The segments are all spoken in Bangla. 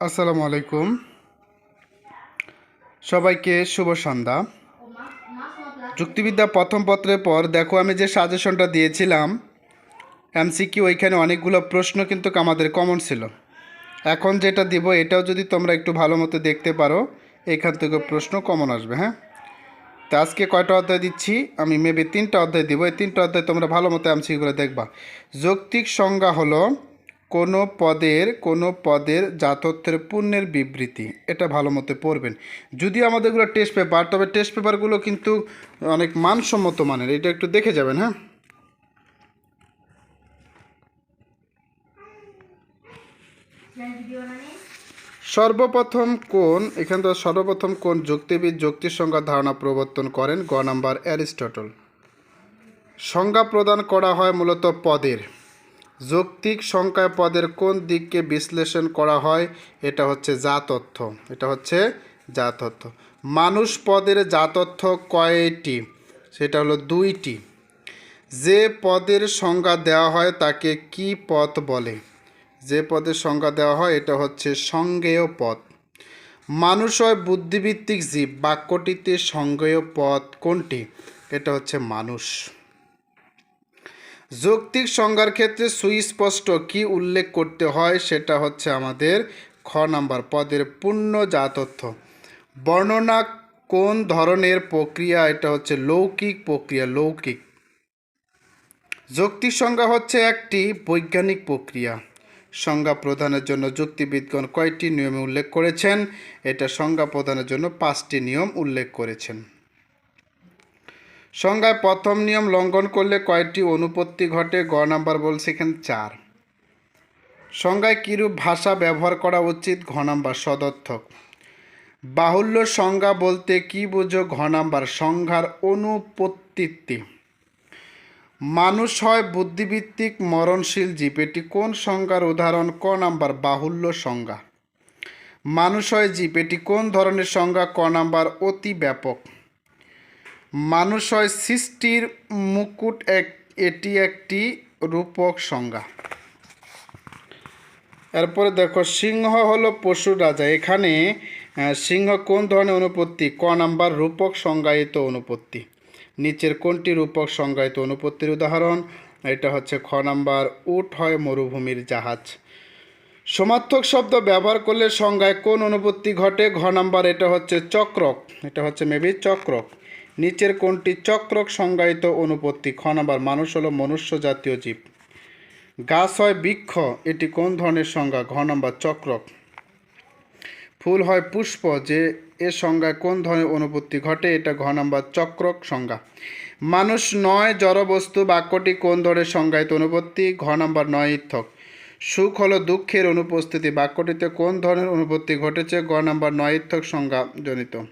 আসসালামু আলাইকুম। সবাইকে শুভ সন্ধ্যা। যুক্তিবিদ্যা প্রথম পত্রের পর দেখো আমি যে সাজেশনটা দিয়েছিলাম, এমসিকিউ ওইখানে অনেকগুলো প্রশ্ন কিন্তু আমাদের কমন ছিল। এখন যেটা দিব এটাও যদি তোমরা একটু ভালো মতো দেখতে পারো, এখান থেকে প্রশ্ন কমন আসবে হ্যাঁ? তো আজকে কয়টা অধ্যায় দিচ্ছি? আমি মেবি তিনটা অধ্যায় দিব। এই তিনটা অধ্যায় তোমরা ভালো মতো এমসিকিউগুলো দেখবা। যৌক্তিক সংজ্ঞা হলো কোনো পদের কোনো পদের জাতত্বের পূর্ণের বিবৃতি। এটা ভালো মতো পড়বেন। যদিও আমাদেরগুলো টেস্ট পেপার তবে টেস্ট পেপারগুলো কিন্তু অনেক মানসম্মত মানের। এটা একটু দেখে যাবেন হ্যাঁ? সর্বপ্রথম কোন, এখান থেকে সর্বপ্রথম কোন যুক্তিবিদ যুক্তির সংজ্ঞা ধারণা প্রবর্তন করেন? গ নাম্বার অ্যারিস্টটল। সংজ্ঞা প্রদান করা হয় মূলত পদের। যৌক্তিক সংখ্যায় পদের কোন দিককে বিশ্লেষণ করা হয়? এটা হচ্ছে জাতথ্য এটা হচ্ছে জাতথ্য মানুষ পদের জাতথ্য কয়টি? সেটা হলো দুইটি। যে পদের সংজ্ঞা দেওয়া হয় তাকে কি পদ বলে? যে পদের সংজ্ঞা দেওয়া হয় এটা হচ্ছে সংজ্ঞেয় পদ মানুষ হয় বুদ্ধিভিত্তিক জীব। বাক্যটিতে সংজ্ঞেয় পদ কোনটি? এটা হচ্ছে মানুষ। যৌক্তিক সংজ্ঞার ক্ষেত্রে সুস্পষ্ট কি উল্লেখ করতে হয় সেটা হচ্ছে আমাদের খ নাম্বার পদের পূর্ণ জাতথ্য বর্ণনা কোন ধরনের প্রক্রিয়া? এটা হচ্ছে লৌকিক প্রক্রিয়া, লৌকিক। যৌক্তিক সংজ্ঞা হচ্ছে একটি বৈজ্ঞানিক প্রক্রিয়া। সংজ্ঞা প্রদানের জন্য যুক্তিবিদগণ কয়টি নিয়মে উল্লেখ করেছেন? এটা সংজ্ঞা প্রদানের জন্য পাঁচটি নিয়ম উল্লেখ করেছেন। সংজ্ঞায় প্রথম নিয়ম লঙ্ঘন করলে কয়টি অনুপত্তি ঘটে, গ নাম্বার বলছে এখানে চার। সংজ্ঞায় কীরূপ ভাষা ব্যবহার করা উচিত? ঘ নাম্বার, সদর্থক। বাহুল্য সংজ্ঞা বলতে কি বুঝো? ঘ নাম্বার, সংজ্ঞার অনুপত্তিত্তি মানুষ হয় বুদ্ধিভিত্তিক মরণশীল জীব। এটি কোন সংজ্ঞার উদাহরণ? ক নাম্বার, বাহুল্য সংজ্ঞা। মানুষ হয় জীব। এটি কোন ধরনের সংজ্ঞা? ক নাম্বার, অতি ব্যাপক। মানুষ হয় সৃষ্টির মুকুট এক, এটি একটি রূপক সংজ্ঞা। এরপরে দেখো, সিংহ হলো পশুর রাজা। এখানে সিংহ কোন ধরনের অনুপত্তি? ক নাম্বার রূপক সংজ্ঞায়িত অনুপত্তি। নিচের কোনটি রূপক সংজ্ঞায়িত অনুপত্তির উদাহরণ? এটা হচ্ছে খ নাম্বার, উট হয় মরুভূমির জাহাজ। সমার্থক শব্দ ব্যবহার করলে সংজ্ঞায় কোন অনুপত্তি ঘটে? ঘ নাম্বার, এটা হচ্ছে চক্রক। এটা হচ্ছে মেবি চক্রক। নিচের কোনটি চক্রক সংজ্ঞায়িত অনুপত্তি, খ নাম্বার, মানুষ হলো মনুষ্য জাতীয় জীব। গাছ হয় বৃক্ষ, এটি কোন ধরনের সংজ্ঞা? ঘ নাম্বার, চক্রক। ফুল হয় পুষ্প, যে এর সংজ্ঞায় কোন ধরনের অনুপত্তি ঘটে? এটা ঘ নাম্বার, চক্রক সংজ্ঞা। মানুষ নয়, জড়বস্তু, বাক্যটি কোন ধরনের সংজ্ঞায়িত অনুপত্তি? ঘ নাম্বার, নয়, ইত্থক। সুখ হলো দুঃখের অনুপস্থিতি, বাক্যটিতে কোন ধরনের অনুপত্তি ঘটেছে? গ নাম্বার, নয়, ইত্থক সংজ্ঞা জনিত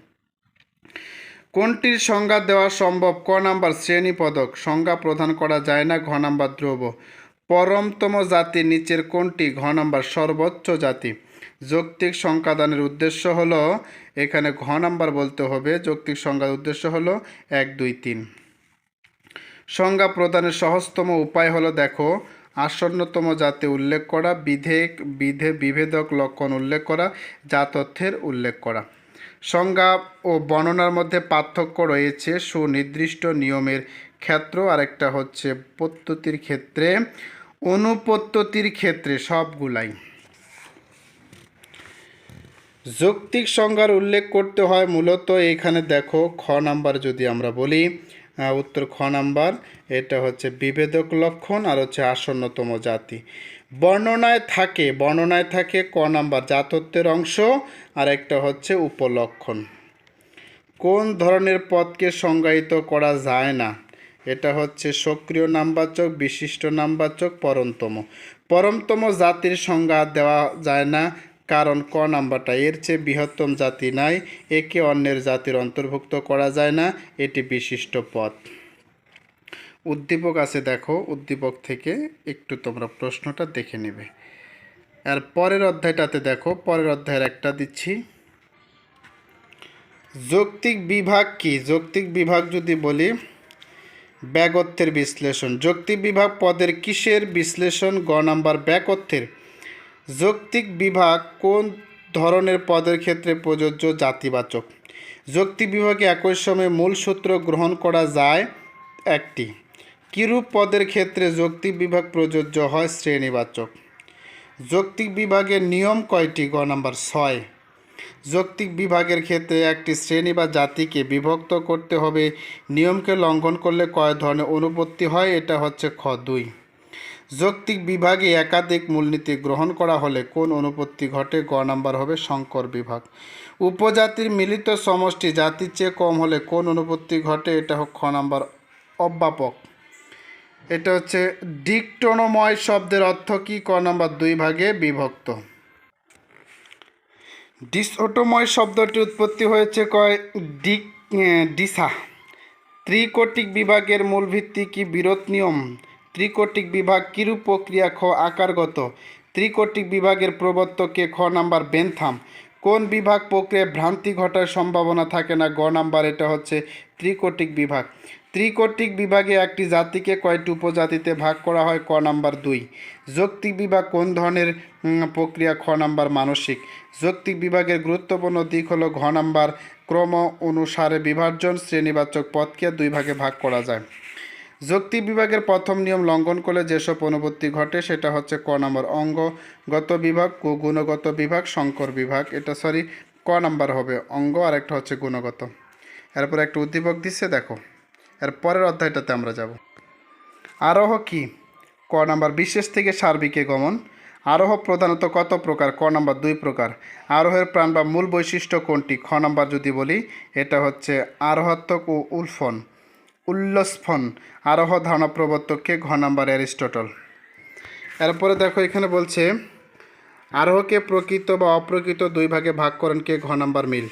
কোনটির সংজ্ঞা দেওয়া সম্ভব? ক নাম্বার, শ্রেণি পদক। সংজ্ঞা প্রদান করা যায় না, ঘ নাম্বার দ্রব্য পরমতম জাতি নিচের কোনটি? ঘ নাম্বার, সর্বোচ্চ জাতি। যৌক্তিক সংখ্যাদানের উদ্দেশ্য হলো, এখানে ঘ নাম্বার বলতে হবে। যৌক্তিক সংজ্ঞার উদ্দেশ্য হলো এক, দুই, তিন। সংজ্ঞা প্রদানের সহজতম উপায় হলো, দেখো, আসন্নতম জাতি উল্লেখ করা, বিধে বিধে বিভেদক লক্ষণ উল্লেখ করা, যা তথ্যের উল্লেখ করা। সংজ্ঞা ও বর্ণনার মধ্যে পার্থক্য রয়েছে। সুনির্দিষ্ট নিয়মের ক্ষেত্র, আরেকটা হচ্ছে পদ্ধতির ক্ষেত্রে। অনুপদ্ধতির ক্ষেত্রে সবগুলাই। যৌক্তিক সংজ্ঞার উল্লেখ করতে হয় মূলত এখানে দেখো, খ নাম্বার যদি আমরা বলি উত্তর খ নাম্বার, এটা হচ্ছে বিভেদক লক্ষণ আর হচ্ছে আসন্নতম জাতি। বর্ণনায় থাকে বর্ণনায় থাকে ক নাম্বার জাতত্বের অংশ আর একটা হচ্ছে উপলক্ষণ। কোন ধরনের পদকে সংজ্ঞায়িত করা যায় না? এটা হচ্ছে সক্রিয় নামবাচক, বিশিষ্ট নামবাচক, পরমতম। পরমতম জাতির সংজ্ঞা দেওয়া যায় না, কারণ ক নাম্বারটা এর চেয়ে বৃহত্তম জাতি নাই, একে অন্যের জাতির অন্তর্ভুক্ত করা যায় না, এটি বিশিষ্ট পদ। উদ্দীপক আছে দেখো, উদ্দীপক থেকে একটু তোমরা প্রশ্নটা দেখে নেবে। আর পরের অধ্যায়টাতে দেখো, পরের অধ্যায়ের একটা দিচ্ছি। যৌক্তিক বিভাগ কি? যৌক্তিক বিভাগ যদি বলি ব্যাগত্যের বিশ্লেষণ। যৌক্তিক বিভাগ পদের কিসের বিশ্লেষণ? গ নাম্বার ব্যাকত্যের যৌক্তিক বিভাগ কোন ধরনের পদের ক্ষেত্রে প্রযোজ্য? জাতিবাচক। যৌক্তিক বিভাগে একই সময়ে মূল সূত্র গ্রহণ করা যায় একটি। কিরূপ পদের ক্ষেত্রে যৌক্তিক বিভাগ প্রযোজ্য হয় শ্রেণীবাচক? যৌক্তিক বিভাগের নিয়ম কয়টি? গ নাম্বার, ছয়। যৌক্তিক বিভাগের ক্ষেত্রে একটি শ্রেণি বা জাতিকে বিভক্ত করতে হবে। নিয়মকে লঙ্ঘন করলে কয় ধরনের অনুপত্তি হয়? এটা হচ্ছে খ, দুই। যৌক্তিক বিভাগে একাধিক মূলনীতি গ্রহণ করা হলে কোন অনুপত্তি ঘটে? গ নাম্বার হবে সংকর বিভাগ। উপজাতির মিলিত সমষ্টি জাতির চেয়ে কম হলে কোন অনুপত্তি ঘটে? এটা হোক খ নাম্বার, অব্যাপক। এটা হচ্ছে ডিকটোনময় শব্দের অর্থ কি? ক নাম্বার দুই ভাগে বিভক্ত। ডিসঅটোময় শব্দটি উৎপত্তি হয়েছে কয়? ডিক ডিসা। ত্রিকোটিক বিভাগের মূল ভিত্তি কি বিরোধ নিয়ম? ত্রিকোটিক বিভাগ কিরূপ প্রক্রিয়া খ আকারগত? ত্রিকোটিক বিভাগের প্রবর্তকে খ নাম্বার বেনথাম। কোন বিভাগ প্রক্রিয়ায় ভ্রান্তি ঘটার সম্ভাবনা থাকে না? গ নাম্বার এটা হচ্ছে ত্রিকোটিক বিভাগ। ত্রিকোটিক বিভাগে একটি জাতিকে কয়টি উপজাতিতে ভাগ করা হয়? ক নাম্বার দুই। যৌক্তিক বিভাগ কোন ধরনের প্রক্রিয়া? খ নাম্বার মানসিক। যৌক্তিক বিভাগের গুরুত্বপূর্ণ দিক হলো ঘ নাম্বার ক্রম অনুসারে বিভাজন শ্রেণীবাচক পথকে দুই ভাগে ভাগ করা যায়। যৌক্তিক বিভাগের প্রথম নিয়ম লঙ্ঘন করলে যেসব অনুপত্তি ঘটে সেটা হচ্ছে ক নম্বর অঙ্গগত বিভাগ গুণগত বিভাগ, সংকর বিভাগ। এটা, সরি, ক নাম্বার হবে অঙ্গ আর একটা হচ্ছে গুণগত। এরপর একটা উদ্দীপক দিচ্ছে, দেখো। এর পরের অধ্যায়টাতে আমরা যাব। আরোহ কি? ক নাম্বার, বিশেষ থেকে সার্বিকে গমন। আরোহ প্রধানত কত প্রকার? ক নাম্বার, দুই প্রকার। আরোহের প্রাণ বা মূল বৈশিষ্ট্য কোনটি? খ নাম্বার যদি বলি, এটা হচ্ছে আরোহাত্মক ও উলফন, উল্লস্ফন। আরোহ ধারণা প্রবর্তককে ঘ নাম্বার, অ্যারিস্টটল। এরপরে দেখো, এখানে বলছে, আরোহকে প্রকৃত বা অপ্রকৃত দুই ভাগে ভাগ করেন কে? ঘ নাম্বার, মিল।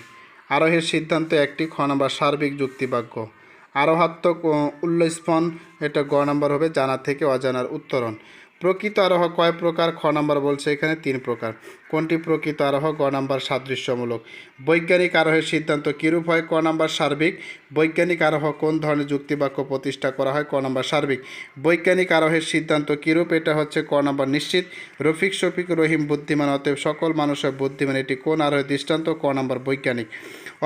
আরোহের সিদ্ধান্ত একটি, খ নাম্বার, সার্বিক যুক্তিবাক্য। আরোহাত্মক ও উল্লস্ফন এটা গ নাম্বার হবে জানা থেকে অজানার উত্তরণ। প্রকৃত আরোহ কয় প্রকার? খ নাম্বার বলছে এখানে তিন প্রকার। কোনটি প্রকৃত আরোহ? গ নাম্বার সাদৃশ্যমূলক। বৈজ্ঞানিক আরোহের সিদ্ধান্ত কিরূপ হয়? ক নাম্বার সার্বিক। বৈজ্ঞানিক আরোহ কোন ধরনের যুক্তিবাক্য প্রতিষ্ঠা করা হয়? ক নাম্বার সার্বিক। বৈজ্ঞানিক আরোহের সিদ্ধান্ত কিরূপ? এটা হচ্ছে ক নাম্বার নিশ্চিত। রফিক শফিক রহিম বুদ্ধিমান, অতএব সকল মানুষের বুদ্ধিমান। এটি কোন আরোহের দৃষ্টান্ত? ক নাম্বার বৈজ্ঞানিক।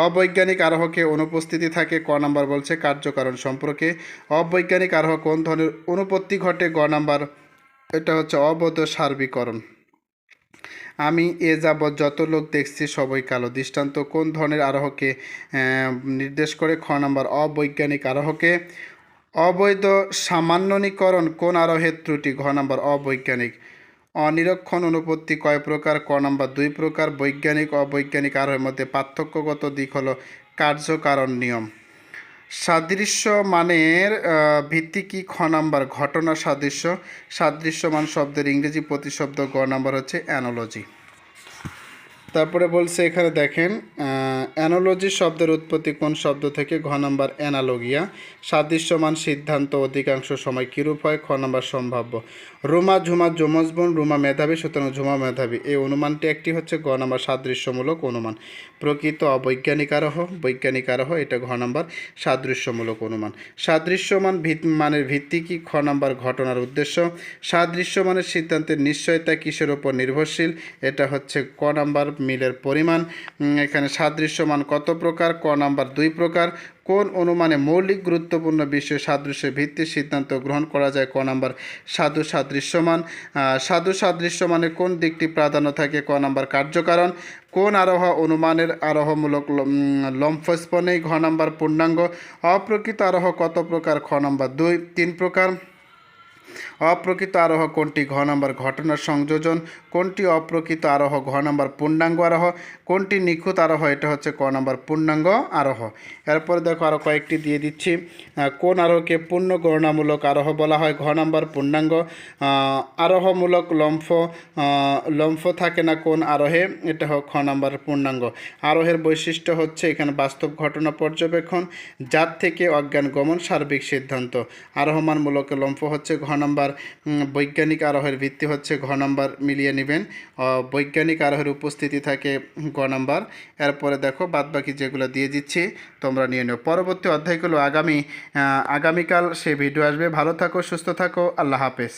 অবৈজ্ঞানিক আরোহকে অনুপস্থিতি থাকে? ক নাম্বার বলছে কার্যকারণ সম্পর্কে। অবৈজ্ঞানিক আরোহ কোন ধরনের অনুপত্তি ঘটে? গ নাম্বার এটা হচ্ছে অবৈধ সার্বিকরণ। আমি এ যাবৎ যত লোক দেখছি সবই কালো। দৃষ্টান্ত কোন ধরনের আরোহকে নির্দেশ করে? খ নম্বর, অবৈজ্ঞানিক আরোহকে। অবৈধ সামান্যনীকরণ কোন আরোহের ত্রুটি? ঘ নম্বর, অবৈজ্ঞানিক। অনিরক্ষণ অনুপত্তি কয় প্রকার? ক নম্বর, দুই প্রকার। বৈজ্ঞানিক, অবৈজ্ঞানিক আরোহের মধ্যে পার্থক্যগত দিক হলো কার্যকারণ নিয়ম। সাদৃশ্য মানের ভিত্তি কি খ নাম্বার? ঘটনা সাদৃশ্য। সাদৃশ্যমান শব্দের ইংরেজি প্রতিশব্দ গ নাম্বার হচ্ছে অ্যানোলজি। তারপরে বলছে এখানে দেখেন অ্যানোলজি শব্দের উৎপত্তি কোন শব্দ থেকে ঘ নম্বর অ্যানালগিয়া সাদৃশ্যমান সিদ্ধান্ত অধিকাংশ সময় কীরূপ হয়? খ নম্বর সম্ভাব্য। রুমা, ঝুমা যমজবন রুমা মেধাবী, সুতরাং ঝুমা মেধাবী। এই অনুমানটি একটি হচ্ছে গ নম্বর সাদৃশ্যমূলক অনুমান। প্রকৃত অবৈজ্ঞানিক আরোহ, বৈজ্ঞানিক আরোহ, এটা ঘ নম্বর সাদৃশ্যমূলক অনুমান। সাদৃশ্যমান মানের ভিত্তি কি? খ নম্বর ঘটনার উদ্দেশ্য। সাদৃশ্যমানের সিদ্ধান্তের নিশ্চয়তা কিসের ওপর নির্ভরশীল? এটা হচ্ছে ক নাম্বার মিলের পরিমাণ। এখানে সাদৃশ্যমান কত প্রকার? ক নাম্বার দুই প্রকার। কোন অনুমানে মৌলিক গুরুত্বপূর্ণ বিষয়ে সাদৃশ্যের ভিত্তির সিদ্ধান্ত গ্রহণ করা যায়? ক নাম্বার সাধু সাদৃশ্যমান। সাধু সাদৃশ্যমানের কোন দিকটি প্রাধান্য থাকে? ক নাম্বার কার্যকারণ। কোন আরোহ অনুমানের আরোহমূলক লম্ফস্পনেই? ঘ নাম্বার পূর্ণাঙ্গ। অপ্রকৃত আরোহ কত প্রকার? খ নাম্বার দুই। তিন প্রকার। অপ্রকৃত আরোহ কোনটি? ঘ নম্বর ঘটনার সংযোজন। কোনটি অপ্রকৃত আরোহ? ঘ নাম্বার পূর্ণাঙ্গ আরোহ। কোনটি নিখুঁত আরোহ? এটা হচ্ছে ক নম্বর পূর্ণাঙ্গ আরোহ। এরপরে দেখো আরও কয়েকটি দিয়ে দিচ্ছি। কোন আরোহকে পূর্ণ গণনামূলক আরোহ বলা হয়? ঘ নাম্বার পূর্ণাঙ্গ। আরোহমূলক লম্ফ লম্ফ থাকে না কোন আরোহে? এটা হোক খ নম্বর পূর্ণাঙ্গ। আরোহের বৈশিষ্ট্য হচ্ছে এখানে বাস্তব ঘটনা পর্যবেক্ষণ, যার থেকে অজ্ঞান গমন সার্বিক সিদ্ধান্ত। আরোহমানমূলক লম্ফ হচ্ছে ঘ নাম্বার বৈজ্ঞানিক আরোহের ভিত্তি হচ্ছে ঘ নম্বর মিলিয়ে নেবেন। বৈজ্ঞানিক আরোহের উপস্থিতি থাকে ঘ নম্বর। এরপরে দেখো বাদবাকি যেগুলো দিয়ে দিচ্ছি, তোমরা নিয়ে নিও। পরবর্তী অধ্যায়গুলো আগামী আগামীকাল সে ভিডিও আসবে। ভালো থাকো, সুস্থ থাকো। আল্লাহ হাফেজ।